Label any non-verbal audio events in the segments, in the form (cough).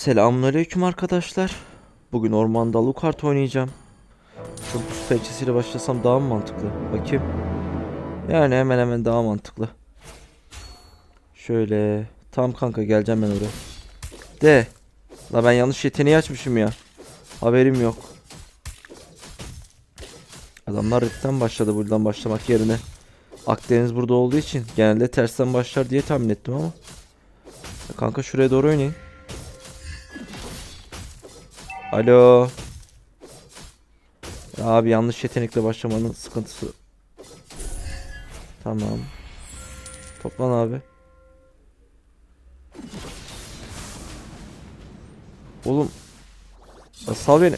Selamünaleyküm arkadaşlar. Bugün ormanda Alucard oynayacağım. Şu buz pençesiyle başlasam daha mı mantıklı? Bakayım. Yani hemen hemen daha mantıklı. Şöyle. Tam kanka geleceğim ben oraya. De. La ben yanlış yeteneği açmışım ya. Haberim yok. Adamlar riften başladı buradan başlamak yerine. Akdeniz burada olduğu için genelde tersten başlar diye tahmin ettim ama. Kanka şuraya doğru oynayın. Alo. Abi yanlış yetenekle başlamanın sıkıntısı. Tamam. Toplan abi. Oğlum. Sal beni.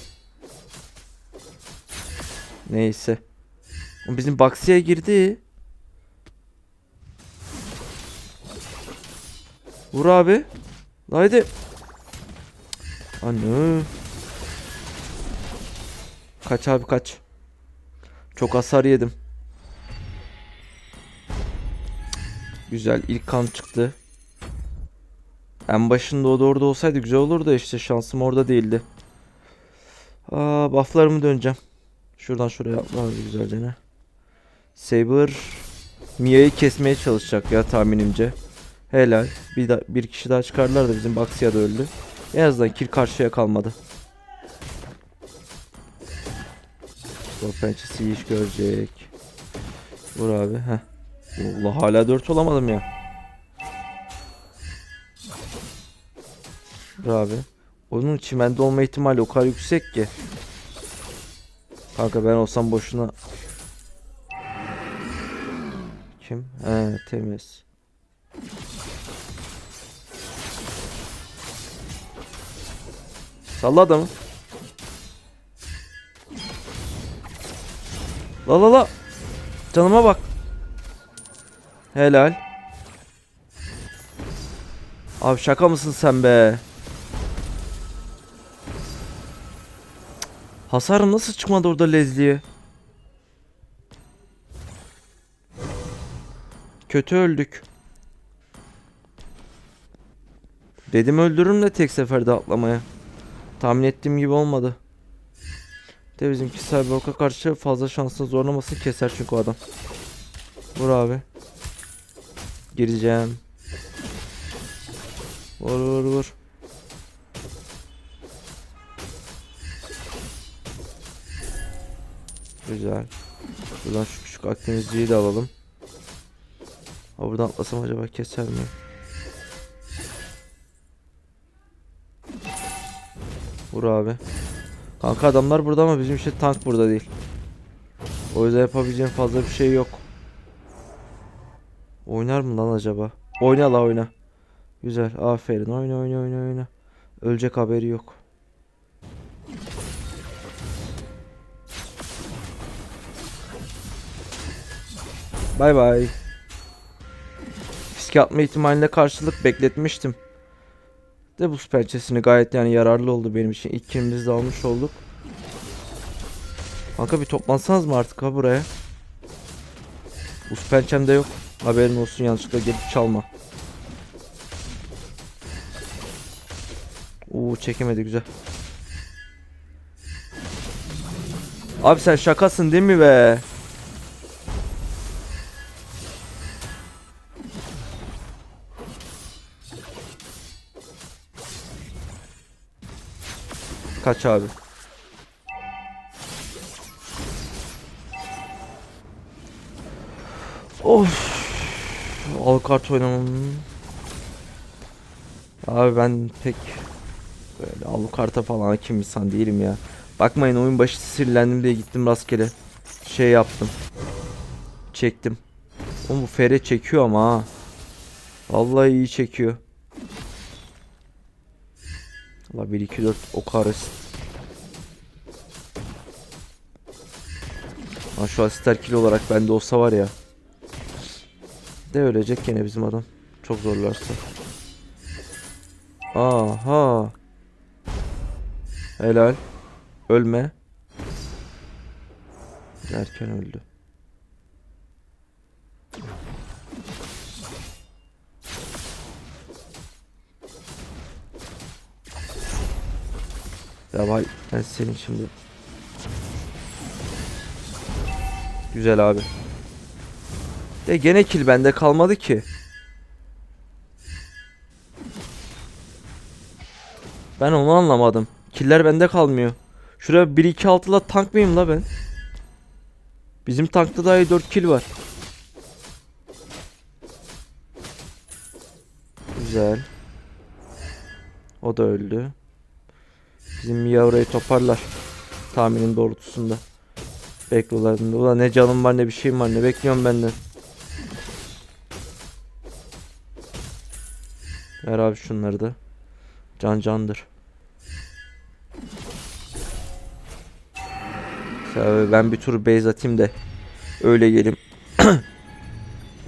Neyse. Bizim Baksi'ye girdi. Vur abi. Haydi. Anne. Kaç abi kaç. Çok hasar yedim. Güzel ilk kan çıktı. En başında o da olsaydı güzel olurdu işte şansım orada değildi. Aa bufflarımı döneceğim. Şuradan şuraya atmamız güzelce ne. Saber Mia'yı kesmeye çalışacak ya tahminimce. Helal. Bir, da, bir kişi daha çıkarlar da bizim Baxia da öldü. En azından kill karşıya kalmadı. Sol pençesi iş görecek. Vur abi. Heh. Allah hala 4 olamadım ya. Vur abi. Onun çimende olma ihtimali o kadar yüksek ki. Kanka ben olsam boşuna. Kim? He temiz. Salla adamı. La la la. Canıma bak. Helal. Abi şaka mısın sen be? Hasarım nasıl çıkmadı orada Leslie'ye? Kötü öldük. Dedim öldürürüm de tek seferde atlamaya. Tahmin ettiğim gibi olmadı. De bizimki Cyborg'a karşı fazla şansını zorlamasın keser çünkü o adam. Vur abi. Gireceğim. Vur vur vur. Güzel. Buradan şu küçük akdenizciyi de alalım. Ha buradan atlasam acaba keser mi? Vur abi. Kanka adamlar burada ama bizim işte tank burada değil. O yüzden yapabileceğim fazla bir şey yok. Oynar mı lan acaba? Oyna la oyna. Güzel aferin oyna oyna oyna oyna. Ölecek haberi yok. Bay bay. Riske atma ihtimaline karşılık bekletmiştim. De buz pençesini gayet yani yararlı oldu benim için. İlk kilimizi de almış olduk. Kanka bir toplansanız mı artık ha buraya? Buz pençem de yok. Haberin olsun yanlışlıkla gelip çalma. Oo çekemedi güzel. Abi sen şakasın değil mi be? Kaç abi. Of. Alucard oynamam. Abi ben pek böyle Alucard'a falan hakim insan değilim ya. Bakmayın oyun başı sinirlendim diye gittim rastgele. Şey yaptım. Çektim. Oğlum bu fere çekiyor ama ha. Vallahi iyi çekiyor. Allah 1 2 4 o kahretsin. Ha şu asister kill olarak bende olsa var ya. De ölecek gene bizim adam. Çok zorlarsa. Aha. Helal. Ölme. Erken öldü. Ya vay ben senin şimdi. Güzel abi. De gene kill bende kalmadı ki. Ben onu anlamadım. Killer bende kalmıyor. Şuraya 1-2-6'la tank mıyım la ben? Bizim tankta daha iyi 4 kill var. Güzel. O da öldü. Bizim yavrayı toparlar. Tahminin doğrultusunda. Beklolarında. Ulan ne canım var ne bir şeyim var ne bekliyorum benden. Ver abi şunları da. Can candır. Ben bir tur base atayım da öyle gelim. (clears throat)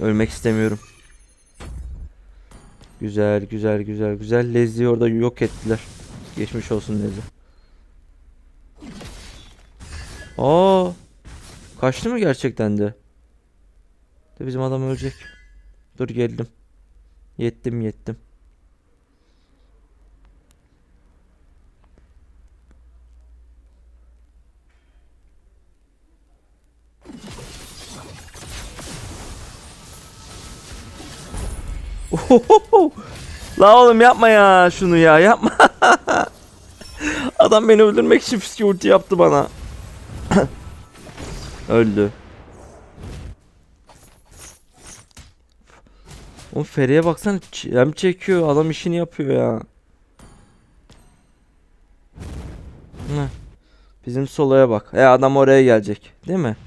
Ölmek istemiyorum. Güzel güzel güzel güzel. Lezi'yi orada yok ettiler. Geçmiş olsun Lezi. Aa! Kaçtı mı gerçekten de? De bizim adam ölecek. Dur geldim. Yettim yettim. (laughs) La oğlum yapma ya şunu ya yapma. (laughs) Adam beni öldürmek için fiske ulti yaptı bana. (clears throat) Öldü. O Feri'ye baksana hem çekiyor adam işini yapıyor ya. Heh. Bizim solaya bak. E adam oraya gelecek. Değil mi?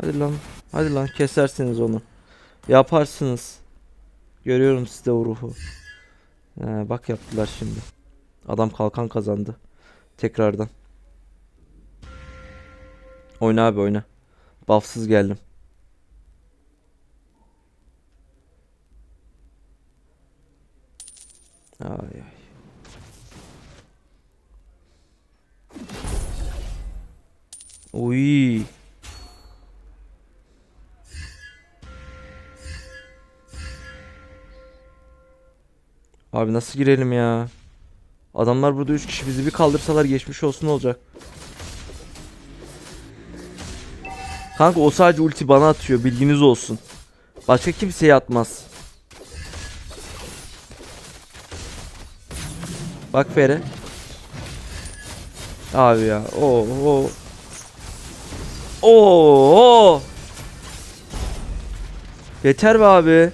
Hadi lan. Hadi lan kesersiniz onu. Yaparsınız. Görüyorum sizde o ruhu. He, bak yaptılar şimdi. Adam kalkan kazandı. Tekrardan. Oyna abi oyna. Buffsız geldim. Ay ay. Uy. Abi nasıl girelim ya? Adamlar burada 3 kişi bizi bir kaldırsalar geçmiş olsun olacak. Kanka o sadece ulti bana atıyor bilginiz olsun. Başka kimseye atmaz. Bak Fere. Abi ya. Oo oo. Oo. Yeter be abi.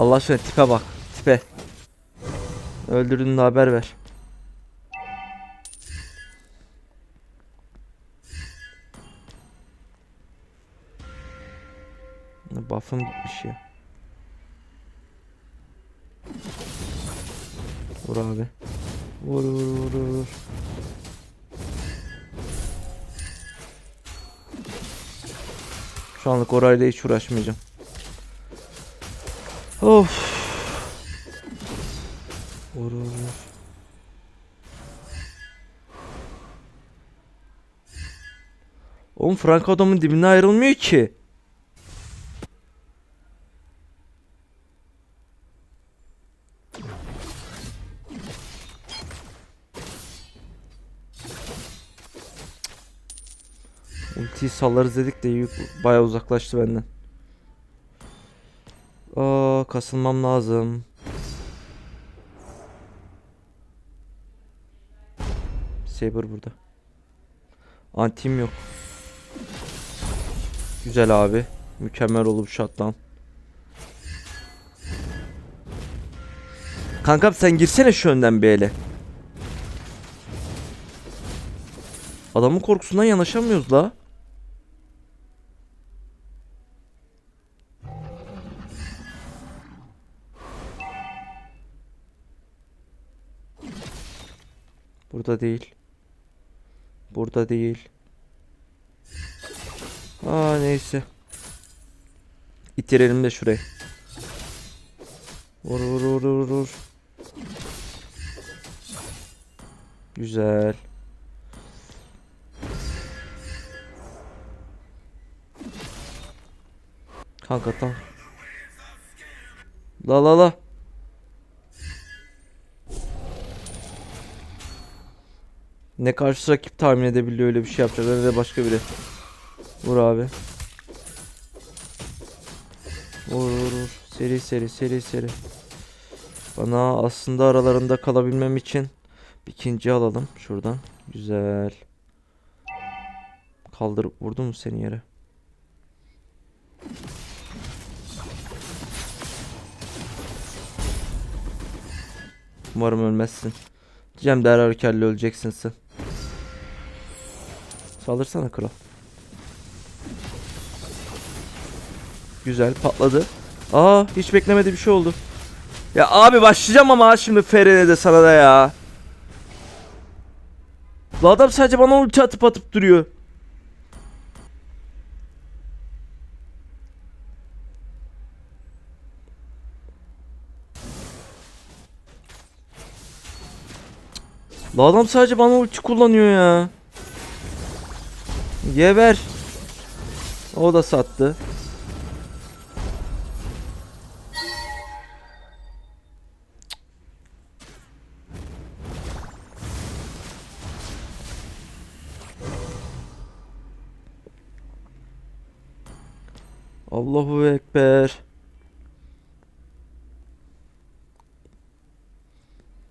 Allah aşkına tipe bak. Tipe. Öldürdüğünde haber ver. Buff'ım gitmiş ya. Vur abi. Vur vur vur vur. Şu anlık orayla hiç uğraşmayacağım. Of. Vur vur vur. Oğlum Frank adamın dibine ayrılmıyor ki. Ultiyi sallarız dedik de bayağı uzaklaştı benden. Aa kasılmam lazım. Saber burada. Antim yok. Güzel abi. Mükemmel olup shutdown. Kankam sen girsene şu önden bir ele. Adamın korkusundan yanaşamıyoruz la. Burada değil. Burada değil. Aa neyse. İttirelim de şurayı. Vur vur vur vur vur. Güzel. Kanka tam. La la la. Ne karşı rakip tahmin edebiliyor öyle bir şey yapacaklar ne de başka biri. Vur abi. Vur vur vur. Seri seri seri seri. Bana aslında aralarında kalabilmem için ikinci alalım şuradan. Güzel. Kaldırıp vurdum mu seni yere? Umarım ölmezsin. Diyeceğim der hareketle öleceksin sen. Saldırsana kral. Güzel patladı. Aa hiç beklemediğim bir şey oldu. Ya abi başlayacağım ama şimdi Feren'e de sana da ya. Bu adam sadece bana ulti atıp atıp duruyor. Bu adam sadece bana ulti kullanıyor ya. Geber. O da sattı. Allahu Ekber.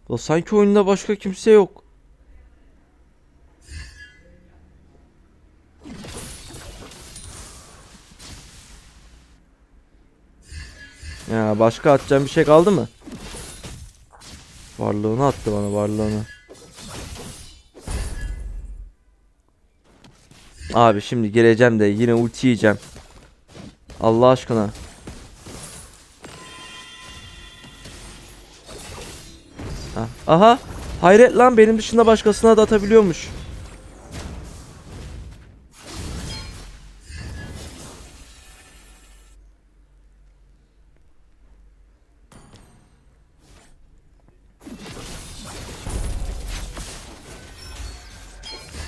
Ya sanki oyunda başka kimse yok. Ya başka atacağım bir şey kaldı mı? Varlığını attı bana varlığını. Abi şimdi geleceğim de yine ulti yiyeceğim. Allah aşkına. Ha. Aha. Hayret lan benim dışında başkasına da atabiliyormuş.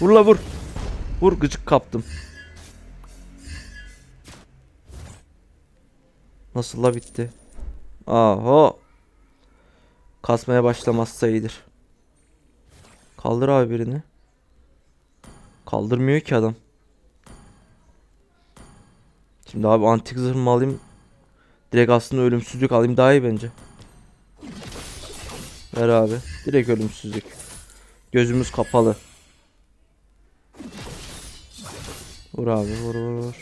Vur la vur. Vur gıcık kaptım. Nasıl la bitti? Aho. Kasmaya başlamazsa iyidir. Kaldır abi birini. Kaldırmıyor ki adam. Şimdi abi antik zırh mı alayım? Direkt aslında ölümsüzlük alayım daha iyi bence. Ver abi. Direkt ölümsüzlük. Gözümüz kapalı. Vur abi vur vur vur.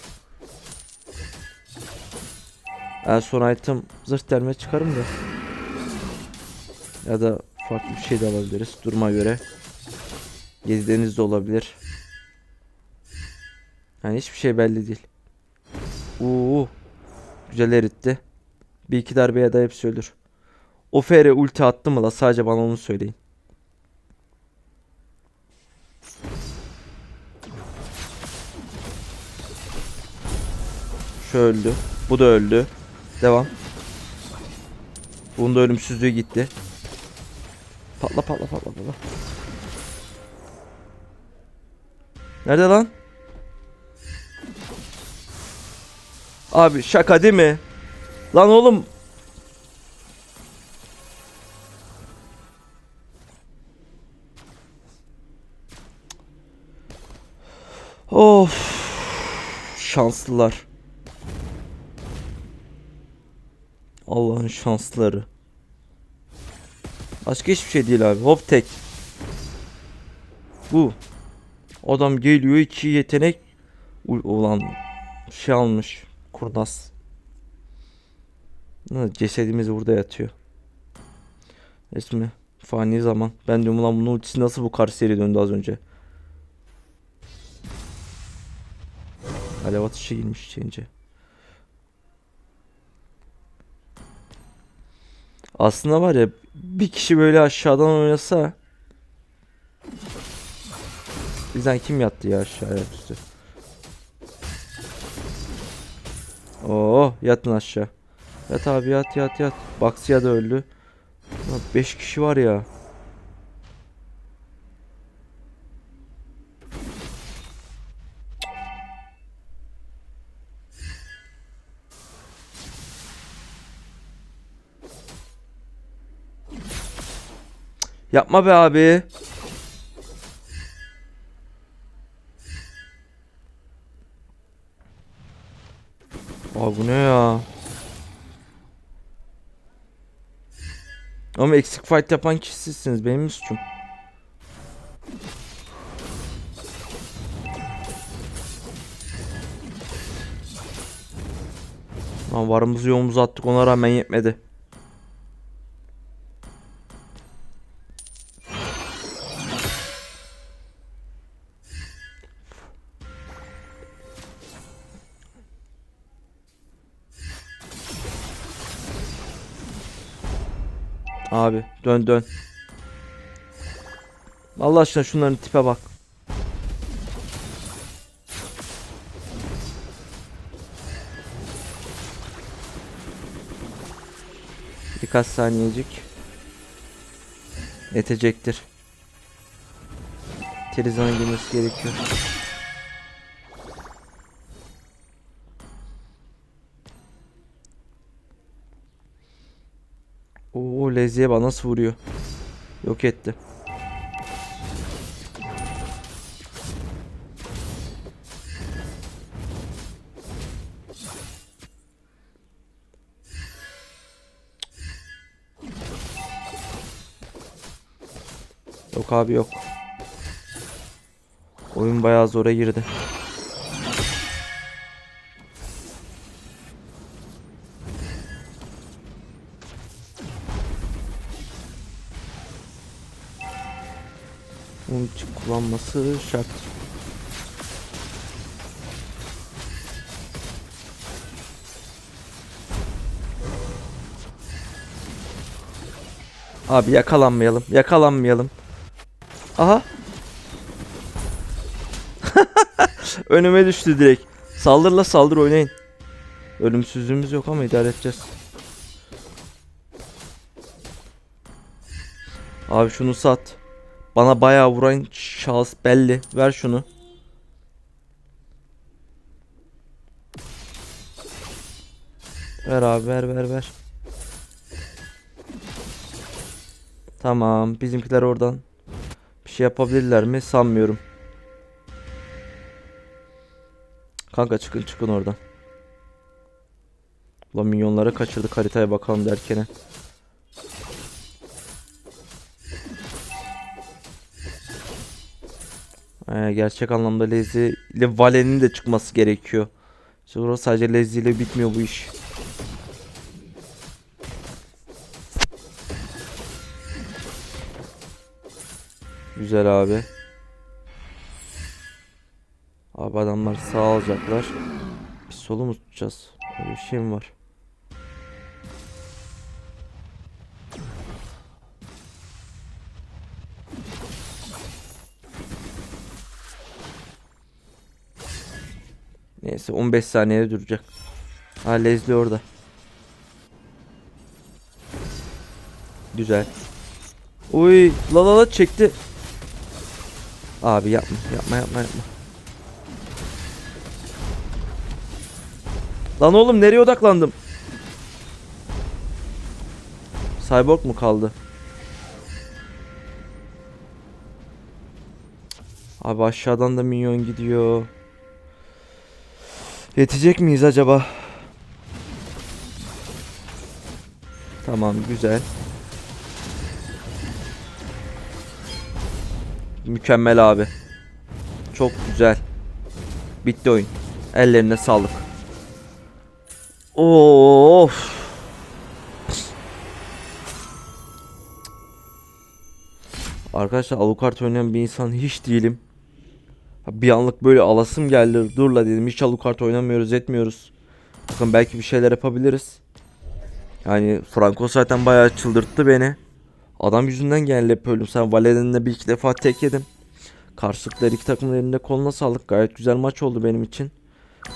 En son item zırh delme çıkarım da. Ya da farklı bir şey de alabiliriz duruma göre. Yedi deniz de olabilir. Yani hiçbir şey belli değil. Uuu. Güzel eritti. Bir iki darbeye de hepsi ölür. O fere ulti attı mı la sadece bana onu söyleyin. Şu öldü. Bu da öldü. Devam. Bunun da ölümsüzlüğü gitti. Patla patla patla patla. Nerede lan? Abi şaka değil mi? Lan oğlum. Of. Şanslılar. Allah'ın şansları. Başka hiçbir şey değil abi. Hop tek. Bu. Adam geliyor iki yetenek. Ulan şey almış. Kurnaz. Cesedimiz burada yatıyor. Resmi. Fani zaman. Ben diyorum ulan bunun ultisi nasıl bu karşı seri döndü az önce. Alev atışı girmiş içince. Aslında var ya bir kişi böyle aşağıdan oynasa Bizden kim yattı ya aşağıya üstü? Oo yatın aşağı. Yat abi yat yat yat. Baksıya da öldü. 5 kişi var ya. Yapma be abi. Aa bu ne ya? Ama eksik fight yapan kişi sizsiniz. Benim mi suçum? Lan varımızı yoğumuzu attık ona rağmen yetmedi. Abi dön dön. Allah aşkına şunların tipe bak. Birkaç saniyecik. Yetecektir. Terizana girmesi gerekiyor. Oo Lezi'ye bana nasıl vuruyor? Yok etti. Yok abi yok. Oyun bayağı zora girdi. Onun için kullanması şart. Abi yakalanmayalım. Yakalanmayalım. Aha. (laughs) Önüme düştü direkt. Saldırla saldır oynayın. Ölümsüzlüğümüz yok ama idare edeceğiz. Abi şunu sat. Bana bayağı vuran şahıs belli. Ver şunu. Ver abi ver ver ver. Tamam bizimkiler oradan bir şey yapabilirler mi sanmıyorum. Kanka çıkın çıkın oradan. Ulan minyonları kaçırdık haritaya bakalım derkene. Ee, gerçek anlamda Lezi ile Valen'in de çıkması gerekiyor. Sonra sadece Lezi ile bitmiyor bu iş. Güzel abi. Abi adamlar sağ alacaklar. Biz solu mu tutacağız? Öyle bir şey mi var? Neyse 15 saniyede duracak. Ha Leslie orada. Güzel. Uy la la la çekti. Abi yapma yapma yapma yapma. Lan oğlum nereye odaklandım? Cyborg mu kaldı? Abi aşağıdan da minyon gidiyor. Yetecek miyiz acaba? Tamam güzel. Mükemmel abi. Çok güzel. Bitti oyun. Ellerine sağlık. Of. Arkadaşlar Alucard oynayan bir insan hiç değilim. Bir anlık böyle alasım geldi. Dur la dedim hiç Alucard oynamıyoruz etmiyoruz. Bakın belki bir şeyler yapabiliriz. Yani Franco zaten bayağı çıldırttı beni. Adam yüzünden geldi hep ölüm. Sen Valeden'le bir iki defa tek yedim. Karşılıklı iki takımın elinde koluna sağlık. Gayet güzel maç oldu benim için.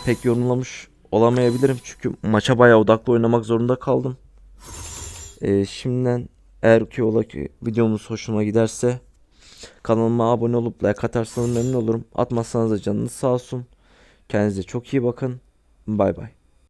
Pek yorumlamış olamayabilirim. Çünkü maça bayağı odaklı oynamak zorunda kaldım. Ee, şimdiden eğer ki ola ki videomuz hoşuma giderse kanalıma abone olup like atarsanız memnun olurum. Atmazsanız da canınız sağ olsun. Kendinize çok iyi bakın. Bay bay.